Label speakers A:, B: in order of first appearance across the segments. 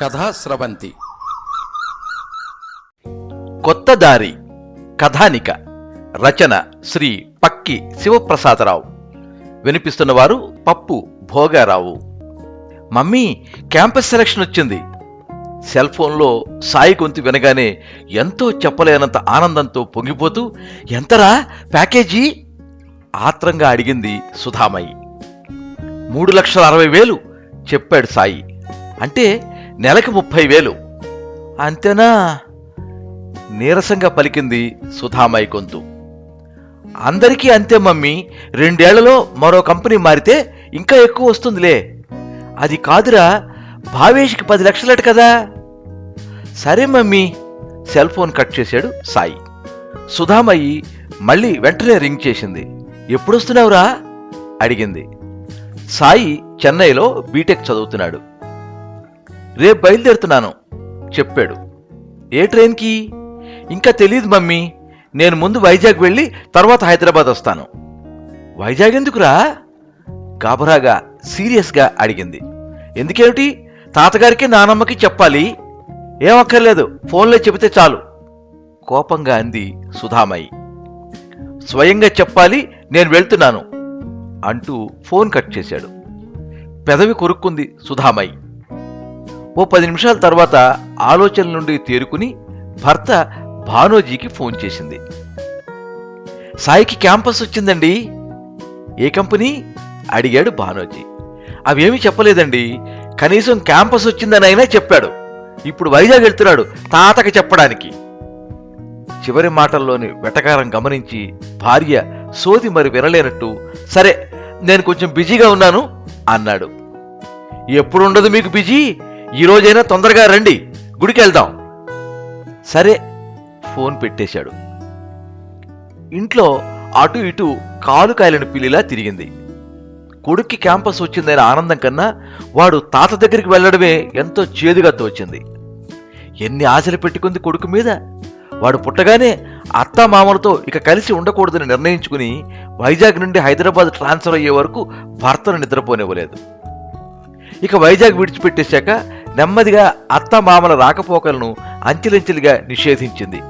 A: కథా స్రవంతి
B: కొత్త దారి కథానిక రచన Shri Pakki Sivaprasadarao. వినిపిస్తున్నవారు Pappu Bhogarao. Mummy campus selection వచ్చింది. సెల్ ఫోన్లో సాయి గొంతు వినగానే ఎంతో చెప్పలేనంత ఆనందంతో పొంగిపోతూ ఎంతరా ప్యాకేజీ? ఆత్రంగా అడిగింది సుధామయ్యి. మూడు లక్షల అరవై వేలు చెప్పాడు సాయి. అంటే నెలకు ముప్పై వేలు. అంతేనా? నీరసంగా పలికింది సుధామాయి గొంతు. అందరికీ అంతే మమ్మీ రెండేళ్ళలో మరో కంపెనీ మారితే ఇంకా ఎక్కువ వస్తుందిలే. అది కాదురా భావేష్కి పది లక్షలట కదా. సరే మమ్మీ సెల్ ఫోన్ కట్ చేశాడు సాయి. సుధామయ్యి మళ్ళీ వెంటనే రింగ్ చేసింది. ఎప్పుడొస్తున్నావురా? అడిగింది. సాయి చెన్నైలో బీటెక్ చదువుతున్నాడు. రేపు బయలుదేరుతున్నాను చెప్పాడు. ఏ ట్రైన్కి? ఇంకా తెలియదు మమ్మీ. నేను ముందు వైజాగ్ వెళ్ళి తర్వాత హైదరాబాద్ వస్తాను. వైజాగ్ ఎందుకురా? గాబరాగా సీరియస్గా అడిగింది. ఎందుకేమిటి? తాతగారికి నానమ్మకి చెప్పాలి. ఏమక్కర్లేదు ఫోన్లో చెబితే చాలు కోపంగా అంది సుధామయ్యి. స్వయంగా చెప్పాలి నేను వెళ్తున్నాను అంటూ ఫోన్ కట్ చేశాడు. పెదవి కొరుక్కుంది సుధామయ్యి. ఓ పది నిమిషాల తర్వాత ఆలోచన నుండి తేరుకుని భర్త భానోజీకి ఫోన్ చేసింది. సాయికి క్యాంపస్ వచ్చిందండి. ఏ కంపెనీ? అడిగాడు భానోజీ. అవేమీ చెప్పలేదండి. కనీసం క్యాంపస్ వచ్చిందని అయినా చెప్పాడు. ఇప్పుడు వైజాగ్ వెళ్తున్నాడు తాతకి చెప్పడానికి. చివరి మాటల్లోని వెటకారం గమనించి భార్య సోది మరి వినలేనట్టు సరే నేను కొంచెం బిజీగా ఉన్నాను అన్నాడు. ఎప్పుడుండదు మీకు బిజీ? ఈ రోజైనా తొందరగా రండి. గుడికి వెళ్దాం. సరే ఫోన్ పెట్టేశాడు. ఇంట్లో అటు ఇటు కాలు కాయలను పిల్లిలా తిరిగింది. కొడుక్కి క్యాంపస్ వచ్చిందనే ఆనందం కన్నా వాడు తాత దగ్గరికి వెళ్ళడమే ఎంతో చేదుగా తోచింది ఎన్ని ఆశలు పెట్టుకుంది కొడుకు మీద? వాడు పుట్టగానే అత్త మామలతో ఇక కలిసి ఉండకూడదని నిర్ణయించుకుని వైజాగ్ నుండి హైదరాబాద్ ట్రాన్స్ఫర్ అయ్యే వరకు భర్తను నిద్రపోనివ్వలేదు. ఇక వైజాగ్ విడిచిపెట్టేశాక నెమ్మదిగా అత్త మామల రాకపోకలను అంచెలంచెలుగా నిషేధించింది.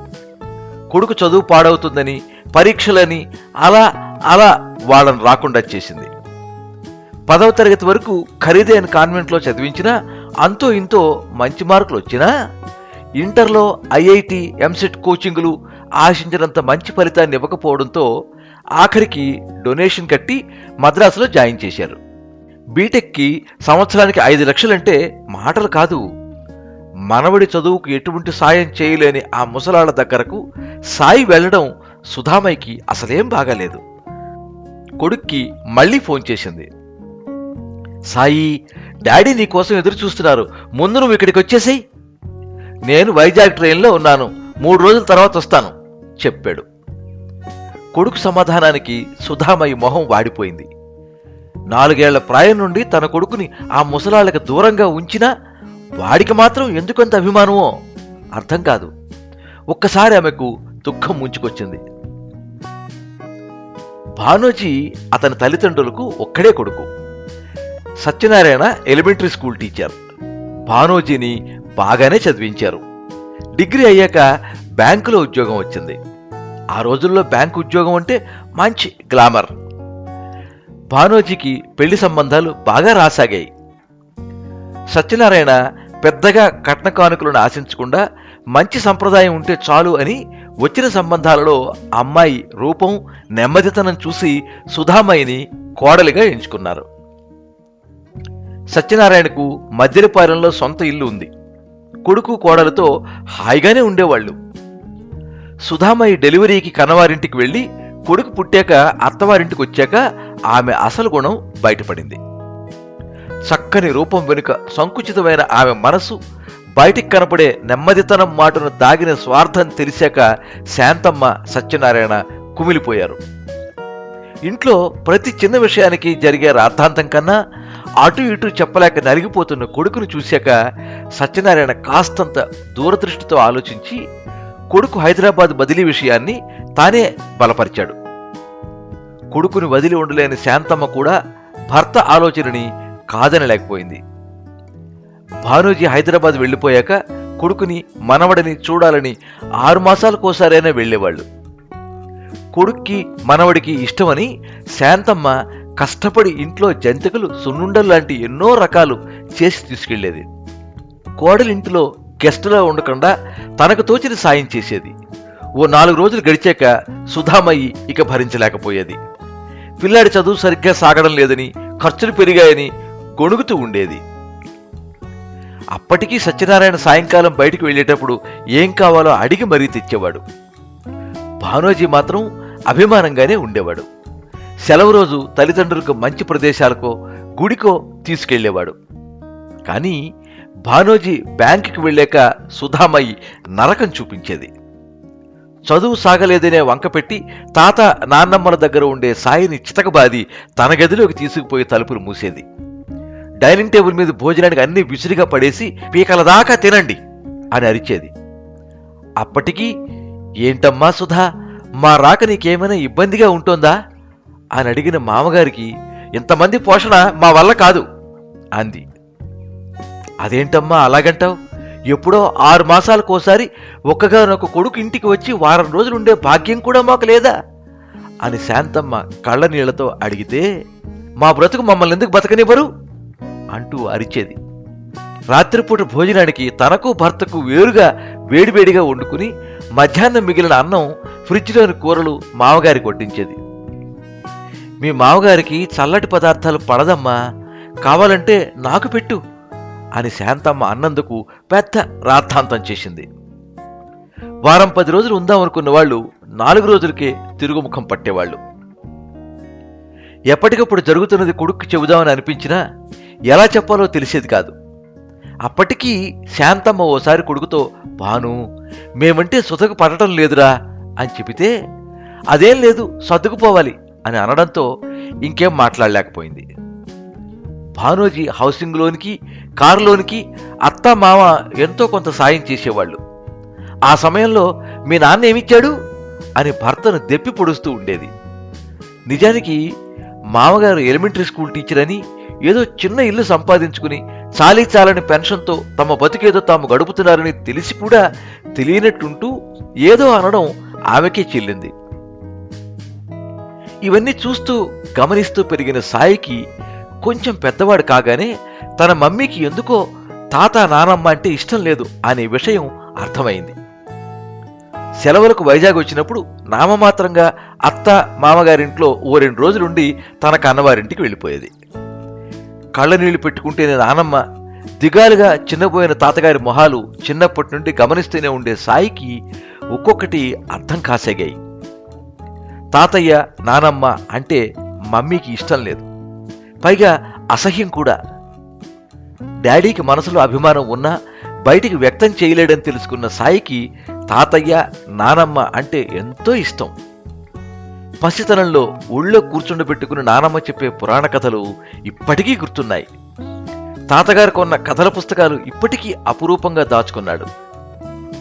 B: కొడుకు చదువు పాడవుతుందని పరీక్షలని అలా అలా వాళ్ళని రాకుండా చేసింది. పదవ తరగతి వరకు ఖరీదైన కాన్వెంట్లో చదివించినా అంతో ఇంతో మంచి మార్కులు వచ్చినా ఇంటర్లో ఐఐటి ఎంసెట్ కోచింగులు ఆశించినంత మంచి ఫలితాన్ని ఇవ్వకపోవడంతో ఆఖరికి డొనేషన్ కట్టి మద్రాసులో జాయిన్ చేశారు. బీటెక్కి సంవత్సరానికి ఐదు లక్షలంటే మాటలు కాదు. మనవడి చదువుకు ఎటువంటి సాయం చేయలేని ఆ ముసలాళ్ళ దగ్గరకు సాయి వెళ్ళడం సుధామయ్యకి అసలేం బాగాలేదు. కొడుక్కి మళ్ళీ ఫోన్ చేసింది. సాయి డాడీ నీ కోసం ఎదురు చూస్తున్నారు. ముందు నువ్వు ఇక్కడికి వచ్చేసేయి. నేను వైజాగ్ ట్రైన్లో ఉన్నాను. మూడు రోజుల తర్వాత వస్తాను చెప్పాడు. కొడుకు సమాధానానికి సుధామయ్య మొహం వాడిపోయింది. నాలుగేళ్ళ ప్రాయం నుండి తన కొడుకుని ఆ ముసలాళ్ళకి దూరంగా ఉంచినా వాడికి మాత్రం ఎందుకంత అభిమానమో అర్థం కాదు. ఒక్కసారి ఆమెకు దుఃఖం ముంచుకొచ్చింది. భానోజీ అతని తల్లిదండ్రులకు ఒక్కడే కొడుకు. Satyanarayana elementary school teacher. భానోజీని బాగానే చదివించారు. డిగ్రీ అయ్యాక బ్యాంకులో ఉద్యోగం వచ్చింది. ఆ రోజుల్లో బ్యాంకు ఉద్యోగం అంటే మంచి గ్లామర్. భానోజీకి పెళ్ళి సంబంధాలు బాగా రాసాగాయి. సత్యనారాయణ పెద్దగా కట్న కానుకలను ఆశించకుండా మంచి సంప్రదాయం ఉంటే చాలు అని వచ్చిన సంబంధాలలో అమ్మాయి రూపం నెమ్మదితనం చూసి సుధామయ్యని కోడలిగా ఎంచుకున్నారు. సత్యనారాయణకు మధ్యలపాలెంలో సొంత ఇల్లు ఉంది. కొడుకు కోడలతో హాయిగానే ఉండేవాళ్ళు. సుధామయ్య డెలివరీకి కనవారింటికి వెళ్ళి కొడుకు పుట్టాక అత్తవారింటికి వచ్చాక ఆమె అసలు గుణం బయటపడింది. చక్కని రూపం వెనుక సంకుచితమైన ఆమె మనసు బయటికి కనపడే నెమ్మదితనం మాటను దాగిన స్వార్థం తెలిసాక శాంతమ్మ సత్యనారాయణ కుమిలిపోయారు. ఇంట్లో ప్రతి చిన్న విషయానికి జరిగే రాద్ధాంతం కన్నా అటు ఇటు చెప్పలేక నలిగిపోతున్న కొడుకును చూశాక సత్యనారాయణ కాస్తంత దూరదృష్టితో ఆలోచించి కొడుకు హైదరాబాద్ బదిలీ విషయాన్ని తానే బలపరిచాడు. కొడుకుని వదిలి ఉండలేని శాంతమ్మ కూడా భర్త ఆలోచనని కాదనలేకపోయింది. భానుజీ హైదరాబాద్ వెళ్ళిపోయాక కొడుకుని మనవడిని చూడాలని ఆరు మాసాలకోసారైనా వెళ్ళేవాళ్ళు. కొడుక్కి మనవడికి ఇష్టమని శాంతమ్మ కష్టపడి ఇంట్లో జంతికలు సున్నుండలు లాంటి ఎన్నో రకాలు చేసి తీసుకెళ్ళేది కోడలింటిలో గెస్టులా ఉండకుండా తనకు తోచిన సాయం చేసేది. ఓ నాలుగు రోజులు గడిచాక సుధామయ్యి ఇక భరించలేకపోయేది. పిల్లాడి చదువు సరిగ్గా సాగడం లేదని ఖర్చులు పెరిగాయని గొణుగుతూ ఉండేది. అప్పటికీ సత్యనారాయణ సాయంకాలం బయటికి వెళ్ళేటప్పుడు ఏం కావాలో అడిగి మరీ తెచ్చేవాడు. భానోజీ మాత్రం అభిమానంగానే ఉండేవాడు. సెలవు రోజు తల్లిదండ్రులకు మంచి ప్రదేశాలకో గుడికో తీసుకెళ్ళేవాడు కానీ భానోజీ బ్యాంకుకి వెళ్ళాక సుధామయ్యి నరకం చూపించేది. చదువు సాగలేదనే వంకపెట్టి తాత నాన్నమ్మల దగ్గర ఉండే సాయిని చితకబాది తన గదిలోకి తీసుకుపోయి తలుపులు మూసేది. డైనింగ్ టేబుల్ మీద భోజనానికి అన్ని విసిరిగా పడేసి పీకల దాకా తినండి అని అరిచేది. అప్పటికీ ఏంటమ్మా సుధా మా రాక నీకేమైనా ఇబ్బందిగా ఉంటోందా? అని అడిగిన మామగారికి ఇంతమంది పోషణ మా వల్ల కాదు అంది. అదేంటమ్మా అలాగంటావు? ఎప్పుడో ఆరు మాసాలకోసారి ఒక్కగానొక్క కొడుకు ఇంటికి వచ్చి వారం రోజులు ఉండే భాగ్యం కూడా మాకు లేదా? అని శాంతమ్మ కళ్ళ నీళ్ళతో అడిగితే మా బ్రతుకు మమ్మల్ని ఎందుకు బతకనివ్వరు? అంటూ అరిచేది. రాత్రిపూట భోజనానికి తనకు భర్తకు వేరుగా వేడివేడిగా వండుకుని మధ్యాహ్నం మిగిలిన అన్నం ఫ్రిడ్జ్లోని కూరలు మామగారికి కొట్టించేది. మీ మామగారికి చల్లటి పదార్థాలు పడదమ్మా. కావాలంటే నాకు పెట్టు. అని శాంతమ్మ అన్నందుకు పెద్ద రాద్ధాంతం చేసింది. వారం పది రోజులు ఉందాం అనుకున్న వాళ్ళు నాలుగు రోజులకే తిరుగుముఖం పట్టేవాళ్ళు. ఎప్పటికప్పుడు జరుగుతున్నది కొడుక్కి చెబుదామని అనిపించినా ఎలా చెప్పాలో తెలిసేది కాదు. అప్పటికీ శాంతమ్మ ఓసారి కొడుకుతో భాను మేమంటే సుతకు పడటం లేదురా అని చెబితే అదేం లేదు సర్దుకుపోవాలి అని అనడంతో ఇంకేం మాట్లాడలేకపోయింది. భానోజీ హౌసింగ్ లోనికి కారులోనికి అత్త మామ ఎంతో కొంత సాయం చేసేవాళ్ళు. ఆ సమయంలో మీ నాన్న ఏమిచ్చాడు? అని భర్తను దెప్పి పొడుస్తూ ఉండేది. నిజానికి మామగారు ఎలిమెంటరీ స్కూల్ టీచర్ అని ఏదో చిన్న ఇల్లు సంపాదించుకుని చాలీ చాలని పెన్షన్తో తమ బతికేదో తాము గడుపుతున్నారని తెలిసి కూడా తెలియనట్టుంటూ ఏదో అనడం ఆమెకే చెల్లింది. ఇవన్నీ చూస్తూ గమనిస్తూ పెరిగిన సాయికి కొంచెం పెద్దవాడు కాగానే తన మమ్మీకి ఎందుకో తాత నానమ్మ అంటే ఇష్టం లేదు అనే విషయం అర్థమైంది. సెలవులకు వైజాగ్ వచ్చినప్పుడు నామమాత్రంగా అత్త మామగారింట్లో ఓ రెండు రోజులుండి తన కన్నవారింటికి వెళ్ళిపోయేది. కళ్ళనీళ్ళు పెట్టుకుంటేనే నానమ్మ దిగాలుగా చిన్నపోయిన తాతగారి మొహాలు చిన్నప్పటి నుండి గమనిస్తూనే ఉండే సాయికి ఒక్కొక్కటి అర్థం కాసాగాయి. తాతయ్య నానమ్మ అంటే మమ్మీకి ఇష్టం లేదు. పైగా అసహ్యం కూడా. డాడీకి మనసులో అభిమానం ఉన్నా బయటికి వ్యక్తం చేయలేడని తెలుసుకున్న సాయికి తాతయ్య నానమ్మ అంటే ఎంతో ఇష్టం. పసితనంలో ఊళ్ళో కూర్చుండబెట్టుకుని నానమ్మ చెప్పే పురాణ కథలు ఇప్పటికీ గుర్తున్నాయి. తాతగారు కొన్న కథల పుస్తకాలు ఇప్పటికీ అపురూపంగా దాచుకున్నాడు.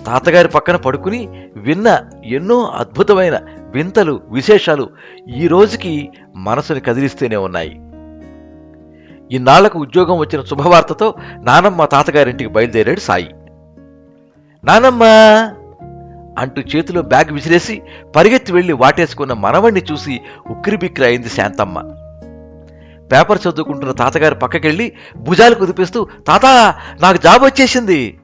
B: తాతగారి పక్కన పడుకుని విన్న ఎన్నో అద్భుతమైన వింతలు విశేషాలు ఈ రోజుకి మనసుని కదిలిస్తూనే ఉన్నాయి. ఇన్నాళ్ళకు ఉద్యోగం వచ్చిన శుభవార్తతో నానమ్మ తాతగారింటికి బయలుదేరాడు సాయి. నానమ్మ అంటూ చేతిలో బ్యాగ్ విసిరేసి పరిగెత్తి వెళ్ళి వాటేసుకున్న మనవణ్ణి చూసి ఉక్కిరిబిక్కిరి అయింది శాంతమ్మ. పేపర్ చదువుకుంటున్న తాతగారి పక్కకెళ్ళి భుజాలు కుదిపిస్తూ తాత నాకు జాబ్ వచ్చేసింది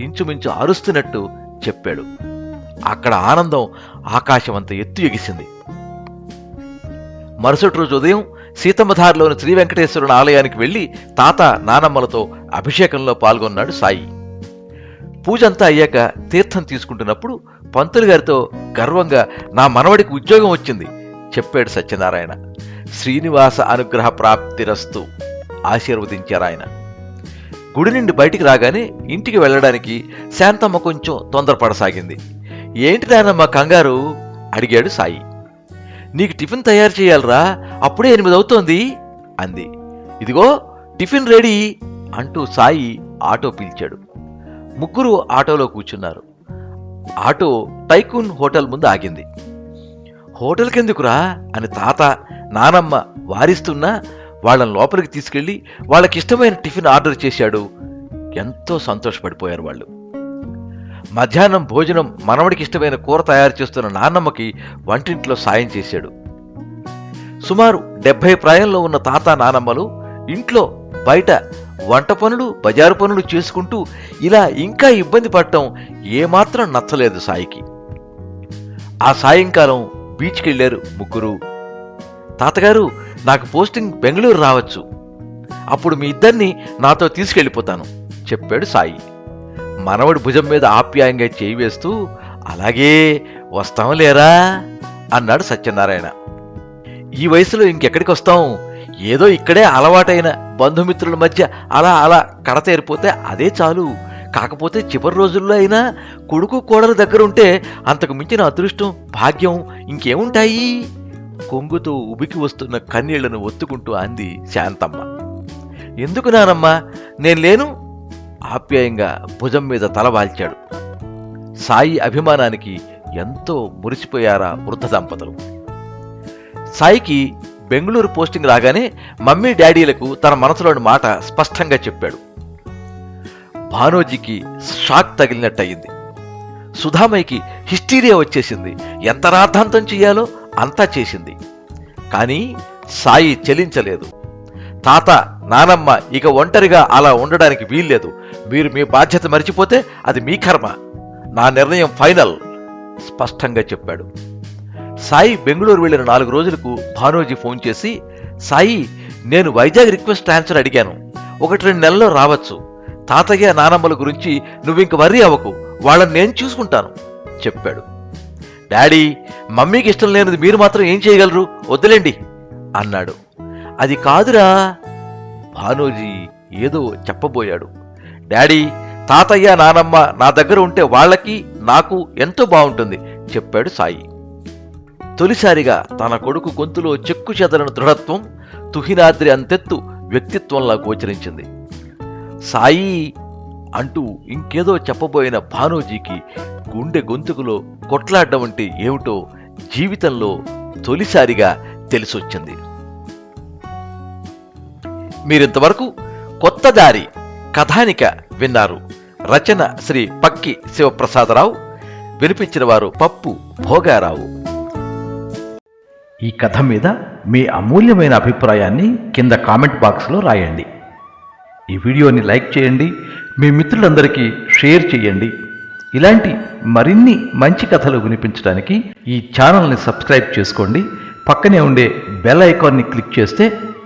B: ఇంచుమించు అరుస్తున్నట్టు చెప్పాడు. అక్కడ ఆనందం ఆకాశమంత ఎత్తు ఎగిసింది. మరుసటి రోజు ఉదయం సీతమ్మధారిలోని శ్రీ వెంకటేశ్వరుని ఆలయానికి వెళ్ళి తాత నానమ్మలతో అభిషేకంలో పాల్గొన్నాడు సాయి. పూజంతా అయ్యాక తీర్థం తీసుకుంటున్నప్పుడు పంతులు గారితో గర్వంగా నా మనవడికి ఉద్యోగం వచ్చింది చెప్పాడు సత్యనారాయణ. శ్రీనివాస అనుగ్రహ ప్రాప్తిరస్తు ఆశీర్వదించారు ఆయన. గుడి నుండి బయటికి రాగానే ఇంటికి వెళ్ళడానికి శాంతమ్మ కొంచెం తొందరపడసాగింది. ఏంటి నానమ్మ కంగారు? అడిగాడు సాయి. నీకు టిఫిన్ తయారు చేయాలరా అప్పుడే ఎనిమిది అవుతోంది అంది. ఇదిగో టిఫిన్ రెడీ అంటూ సాయి ఆటో పిలిచాడు. ముగ్గురు ఆటోలో కూర్చున్నారు. ఆటో టైకూన్ హోటల్ ముందు ఆగింది. హోటల్కెందుకురా అని తాత నానమ్మ వారిస్తున్నా వాళ్ళని లోపలికి తీసుకెళ్ళి వాళ్ళకిష్టమైన టిఫిన్ ఆర్డర్ చేశాడు. ఎంతో సంతోషపడిపోయారు వాళ్ళు. మధ్యాహ్నం భోజనం మనవడికి ఇష్టమైన కూర తయారు చేస్తున్న నాన్నమ్మకి వంటింట్లో సాయం చేశాడు. సుమారు డెబ్బై ప్రాయంలో ఉన్న తాత నానమ్మలు ఇంట్లో బయట వంట పనులు బజారు పనులు చేసుకుంటూ ఇలా ఇంకా ఇబ్బంది పడటం ఏమాత్రం నచ్చలేదు సాయికి. ఆ సాయంకాలం బీచ్కి వెళ్ళారు ముగ్గురు. తాతగారు నాకు పోస్టింగ్ బెంగళూరు రావచ్చు. అప్పుడు మీ ఇద్దరిని నాతో తీసుకెళ్ళిపోతాను చెప్పాడు సాయి. మనవడి భుజం మీద ఆప్యాయంగా చేయి వేస్తూ అలాగే వస్తాం లేరా? అన్నాడు సత్యనారాయణ. ఈ వయసులో ఇంకెక్కడికి వస్తాం ఏదో ఇక్కడే అలవాటైన బంధుమిత్రుల మధ్య అలా అలా కడతేరిపోతే అదే చాలు. కాకపోతే చివరి రోజుల్లో అయినా కొడుకు కోడల దగ్గర ఉంటే అంతకు మించిన అదృష్టం భాగ్యం ఇంకేముంటాయి? కొంగుతో ఉబికి వస్తున్న కన్నీళ్ళను ఒత్తుకుంటూ అంది శాంతమ్మ. ఎందుకు నానమ్మా? నేను లేను. ఆప్యాయంగా భుజం మీద తల వాల్చాడు. సాయి అభిమానానికి ఎంతో మురిసిపోయారా వృద్ధ దంపతులు. సాయికి బెంగళూరు పోస్టింగ్ రాగానే మమ్మీ డాడీలకు తన మనసులోని మాట స్పష్టంగా చెప్పాడు. భానోజీకి షాక్ తగిలినట్టయింది. సుధామయ్యకి హిస్టీరియా వచ్చేసింది. ఎంత రాద్ధాంతం చెయ్యాలో అంతా చేసింది. కానీ సాయి చెలించలేదు. తాత నానమ్మ ఇక ఒంటరిగా అలా ఉండడానికి వీల్లేదు. మీరు మీ బాధ్యత మర్చిపోతే అది మీ కర్మ. నా నిర్ణయం ఫైనల్ స్పష్టంగా చెప్పాడు. సాయి బెంగళూరు వెళ్ళిన నాలుగు రోజులకు భానోజీ ఫోన్ చేసి సాయి నేను వైజాగ్ రిక్వెస్ట్ ఆన్సర్ అడిగాను. ఒకటి రెండు నెలల్లో రావచ్చు. తాతయ్య నానమ్మల గురించి నువ్వింక వర్రీ అవ్వకు. వాళ్ళని నేను చూసుకుంటాను చెప్పాడు. డాడీ మమ్మీకి ఇష్టం లేనిది మీరు మాత్రం ఏం చేయగలరు? వద్దులేండి అన్నాడు. అది కాదురా. భానోజీ ఏదో చెప్పబోయాడు. డాడీ తాతయ్య నానమ్మ నా దగ్గర ఉంటే వాళ్ళకి నాకు ఎంతో బాగుంటుంది చెప్పాడు సాయి. తొలిసారిగా తన కొడుకు గొంతులో చెక్కు చెదరని దృఢత్వం తుహినాద్రి అంతెత్తు వ్యక్తిత్వంలా గోచరించింది. సాయి అంటూ ఇంకేదో చెప్పబోయిన భానోజీకి గుండె గొంతుకులో కొట్లాడడం అంటే ఏమిటో జీవితంలో తొలిసారిగా తెలిసొచ్చింది. మీరింతవరకు కొత్త దారి కథానిక విన్నారు. రచన శ్రీ పక్కి శివప్రసాదరావు వినిపించిన వారు పప్పు భోగారావు. ఈ కథ మీద మీ అమూల్యమైన అభిప్రాయాన్ని కింద కామెంట్ బాక్స్లో రాయండి. ఈ వీడియోని లైక్ చేయండి మీ మిత్రులందరికీ షేర్ చేయండి. ఇలాంటి మరిన్ని మంచి కథలు వినిపించడానికి ఈ ఛానల్ని సబ్స్క్రైబ్ చేసుకోండి. పక్కనే ఉండే బెల్ ఐకాన్ని క్లిక్ చేస్తే